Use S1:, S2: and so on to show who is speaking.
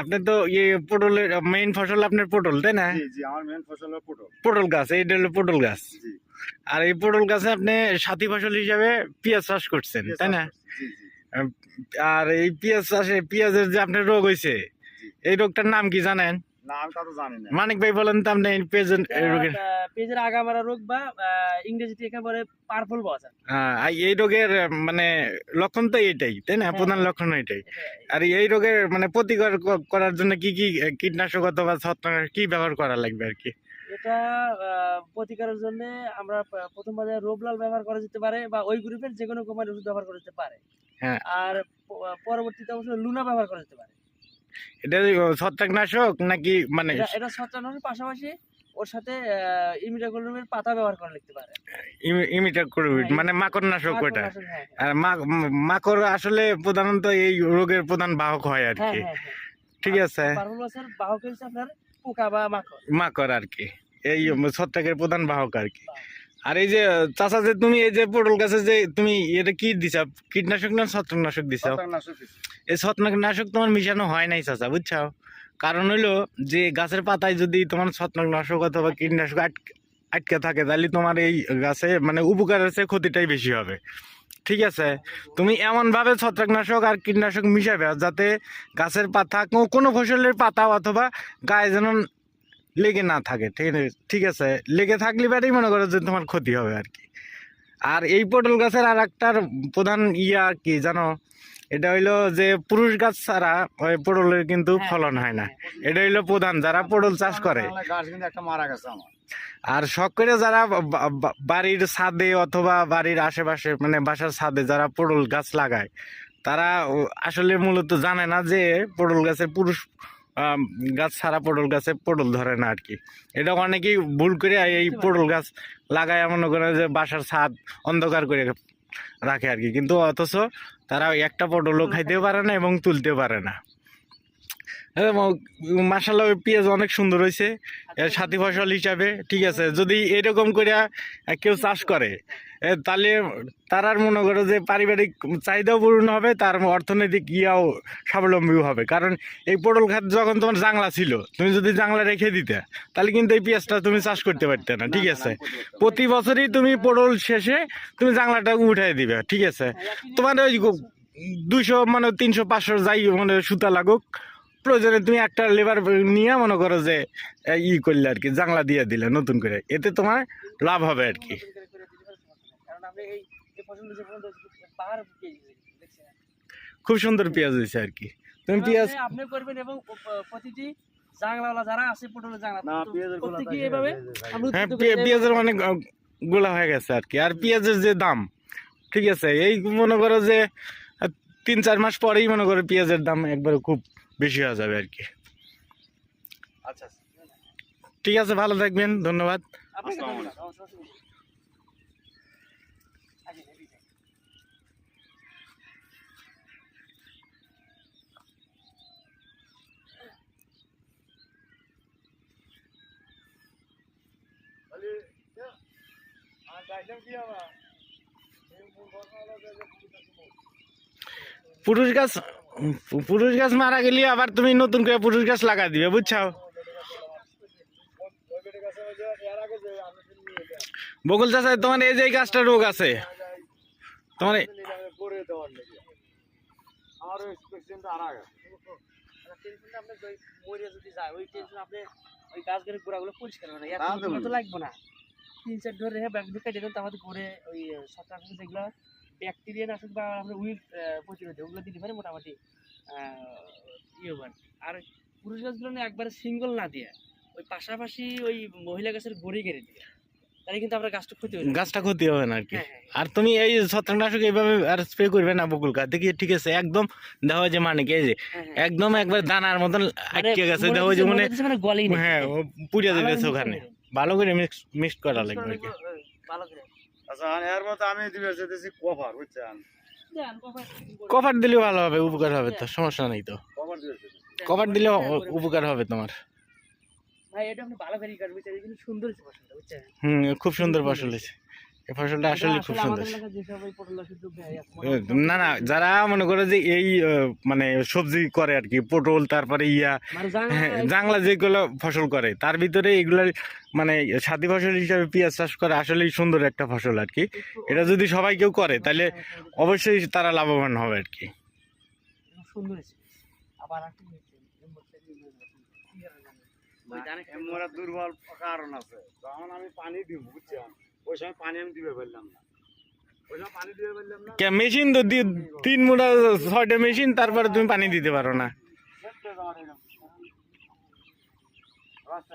S1: আপনি তো ইয়ে পটলের মেইন ফসল আপনার পটল তাই না?
S2: জি জি আমার ফসল হলো পটল।
S1: পটল গাছ এইটা হলো পটল গাছ। আর এই পটল গাছে আপনি সাথী ফসল হিসাবে পেঁয়াজ চাষ করছেন তাই না? আর এই পেঁয়াজ চাষে পেঁয়াজের যে আপনার রোগ হয়েছে এই রোগটার নাম কি জানেন?
S2: না আমি তা তো জানি না।
S1: মানিক ভাই বলেন তো আপনি এই পেঁয়াজের এই রোগের
S3: পেজের আগামারা রোগ বা ইংরেজিতে একেবারে পার্পল বস
S1: আহ, আর এই রোগের মানে লক্ষণ তো এইটাই তাই না?
S3: হ্যাঁ।
S1: প্রধান লক্ষণ এটাই। আর এই রোগের মানে প্রতিকার করার জন্য কি কি কীটনাশক অথবা ছত্রাক কি ব্যবহার করা লাগবে আর কি?
S3: এটা আহ, প্রতিকারের জন্য আমরা প্রথম পর্যায়ে রোবলাল ব্যবহার করা যেতে পারে বা ওই গ্রুপের যে কোনো কোম্পানির ওষুধ ব্যবহার করা যেতে পারে।
S1: হ্যাঁ।
S3: আর পরবর্তীতে অবশ্যই লুনা ব্যবহার করা যেতে পারে।
S1: এটা ছত্রাকনাশক নাকি মানে
S3: এটা পাশাপাশি ওর সাথে পাতা ব্যবহার করা লিখতে পারে। হ্যাঁ,
S1: মানে মাকড় নাশক ওটা।
S3: মাকড়নাশক, হ্যাঁ,
S1: আর মাকড় আসলে প্রধানত এই রোগের প্রধান বাহক হয় আর
S3: হ্যাঁ,
S1: কি।
S3: হ্যাঁ, হ্যাঁ।
S1: ঠিক আছে।
S3: বাহক হচ্ছে আপনার পোকা বা মাকড়।
S1: মাকড় আর কি। এই ছত্রাকের প্রধান বাহক আর কি। আর এই যে চাষা যে তুমি এই যে পটল গাছে যে তুমি এটা কি দিছা? কীটনাশক না ছত্রাকনাশক দিছা। এই ছত্রাকনাশক তোমার মিশানো হয় নাই চাচা বুঝছ কারণ হইল যে গাছের পাতায় যদি তোমার ছত্রাকনাশক অথবা কীটনাশক আটকে থাকে, তাহলে তোমার এই গাছে মানে উপকারের চেয়ে ক্ষতিটাই বেশি হবে। ঠিক আছে? তুমি এমনভাবে ছত্রাকনাশক আর কীটনাশক মিশাবে যাতে গাছের পাতা কোনো ফসলের পাতা অথবা গায়ে যেন লেগে না থাকে, ঠিক আছে? ঠিক আছে? লেগে থাকলে বারেই মনে করো যে তোমার ক্ষতি হবে আর কি। আর এই পটল গাছের আর একটার প্রধান ইয়া কি জানো? এটা হইল যে পুরুষ গাছ ছাড়া ওই পটলের কিন্তু
S3: হ্যাঁ,
S1: ফলন হয় না।
S3: হ্যাঁ,
S1: এটা হইল প্রধান যারা পটল চাষ করে। আর শখ করে যারা বাড়ির ছাদে অথবা বাড়ির আশেপাশে মানে বাসার ছাদে যারা পটল গাছ লাগায় তারা আসলে মূলত জানে না যে পটল গাছে পুরুষ গাছ ছাড়া পটল গাছে পটল ধরে না আর কি এটা অনেকেই ভুল করে এই পটল গাছ লাগায় মনে করে যে বাসার ছাদ অন্ধকার করে রাখে আর কি। কিন্তু অথচ তারা একটা পটলও খাইতেও পারে না এবং তুলতেও পারে না। মাসাল্লাহ পেঁয়াজ অনেক সুন্দর হয়েছে সাথী ফসল হিসাবে, ঠিক আছে। যদি এরকম করে কেউ চাষ করে তাহলে তারার মনে করো যে পারিবারিক চাহিদাও পূরণ হবে, তার অর্থনৈতিক ইয়াও স্বাবলম্বী হবে। কারণ এই পটল খাত যখন তোমার জাংলা ছিল, তুমি যদি জাংলা রেখে দিতে, তাহলে কিন্তু এই পেঁয়াজটা তুমি চাষ করতে পারতে না, ঠিক আছে? প্রতি বছরই তুমি পটল শেষে তুমি জাংলাটা উঠাই দিবে, ঠিক আছে? তোমার ওই দুশো মানে তিনশো, পাঁচশো যাই মানে সুতা লাগুক, প্রয়োজনে তুমি একটা লেবার নিয়ে মনে করো যে ই করলে আর কি, জাংলা দিয়ে দিলে নতুন করে, এতে তোমার লাভ হবে আর কি
S3: নতুন করে করে দিলে পরে সমস্যা নেই। কারণ আপনি এই এই ফসলটা পর্যন্ত পাহাড় পেয়ে দেখছেন?
S1: খুব সুন্দর পেঁয়াজ হয়েছে আর কি। তুমি পেঁয়াজ
S3: আপনি- করবেন এবং প্রতিটি জাংলাওয়ালা যারা আছে পটলের জাংলা
S1: হ্যাঁ পেঁয়াজের অনেক গোলা হয়ে গেছে আর কি। আর পেঁয়াজের যে দাম ঠিক আছে? এই মনে করো যে তিন চার মাস পরেই মনে করো পেঁয়াজের দাম একবারে খুব বেশি হয়ে যাবে আর কি।
S2: আচ্ছা আচ্ছা।
S1: ঠিক আছে ভালো থাকবেন ধন্যবাদ
S3: আপনাকে
S2: আসসালামু
S3: ধন্যবাদ। অবশ্যই, অবশ্যই। আগে, আগে, আগে।
S2: তাহলে, ইয়া, আর গাইলাম কি আবার? এই মূল কথা হলো যে- যে পুরুষের মূল।
S1: পুরুষ গাছ পু- পুরুষ গাছ মারা গেলে আবার তুমি নতুন করে পুরুষ গাছ লাগা দিবে বুঝছ
S2: ওই বেটে গাছে ওই যে এর আগে যে আমি যে নিয়ে গেলাম,
S1: বকুল চাষা তোমার এই যে এই গাছটা রোগ আছে তোমার এই-
S2: নিয়ে আমি করে আমার ওই পেশেন্টটা আর আগে।
S3: আর টেনশনটা আপনার যদি যায়, ওই টেনশন আপনি ওই গাছগুলোর গোড়াগুলো পরিষ্কার করবেন না। এত
S2: না, দেবো
S3: সময় তো লাগবে না। তিন চার ধরে রেখে ব্যাগ ঢুকে দেবেন, তার মধ্যে করে ওই ছত্রাক যেগুলো ব্যাকটেরিয়া নাশক বা আমরা উইড প্রতিরোধী ওগুলো দিতে পারে মোটামুটি ইয়ে আর পুরুষ গাছগুলো একবারে সিঙ্গল না দিয়ে ওই পাশাপাশি ওই মহিলা গাছের গড়ি কেড়ে দিয়ে তাহলে কিন্তু আপনার গাছটা ক্ষতি যাবে।
S1: গাছটা ক্ষতি হবে না আর কি
S3: হ্যাঁ, হ্যাঁ,
S1: আর তুমি এই ছত্রাকনাশক এইভাবে আর স্প্রে করবে না বকুল গাছ দেখি ঠিক আছে একদম দেখো যে মানে কি যে
S3: হ্যাঁ।
S1: একদম একবার দানার মতন
S3: মানে
S1: আটকে গেছে দেখো যে মানে
S3: মনে হচ্ছে গলেই নেই।
S1: হ্যাঁ ও পুড়িয়ে
S3: ভালো
S1: ওখানে। ভালো করে মিক্স মিক্স করা লাগবে আর কি
S3: ভালো করে।
S2: আচ্ছা, এর মধ্যে আমি দিবে যেতেছি কভার বুঝছেন?
S1: কভার দিলে ভালো হবে উপকার হবে তো সমস্যা নেই তো।
S2: কভার
S1: দিলে উপকার হবে তোমার।
S3: এটা আপনি ভালো ভেরি কাট বুঝছেন কিন্তু সুন্দর হয়েছে বুঝছেন?
S1: হুম খুব সুন্দর ফসল হয়েছে। এই ফসলটা আসলে খুব সুন্দর।
S3: হয়,
S1: না না যারা মনে করে যে এই মানে সবজি করে আর কি পটল তারপরে ইয়া
S3: মানে
S1: হ্যাঁ, জাংলা যেগুলো ফসল করে তার ভিতরে এগুলো মানে সাথী ফসল হিসাবে পেঁয়াজ চাষ করে আসলেই সুন্দর একটা ফসল আর কি। এটা যদি সবাই কেউ করে তাহলে অবশ্যই তারা লাভবান হবে আর কি।
S3: সুন্দর আবার একটু হয়েছে এই মোটরটা নিয়ে যাব। কি আর
S2: দুর্বল কারণ আছে। যখন আমি পানি দিব বুঝছেন? ওই সময় পানি আমি দিবে ফেললাম না। ওই সময় পানি দিবে পারলাম না।
S1: মেশিন তো তিন মুঠা ছয়টা মেশিন তারপরে তুমি পানি দিতে পারো না।
S2: রাস্তা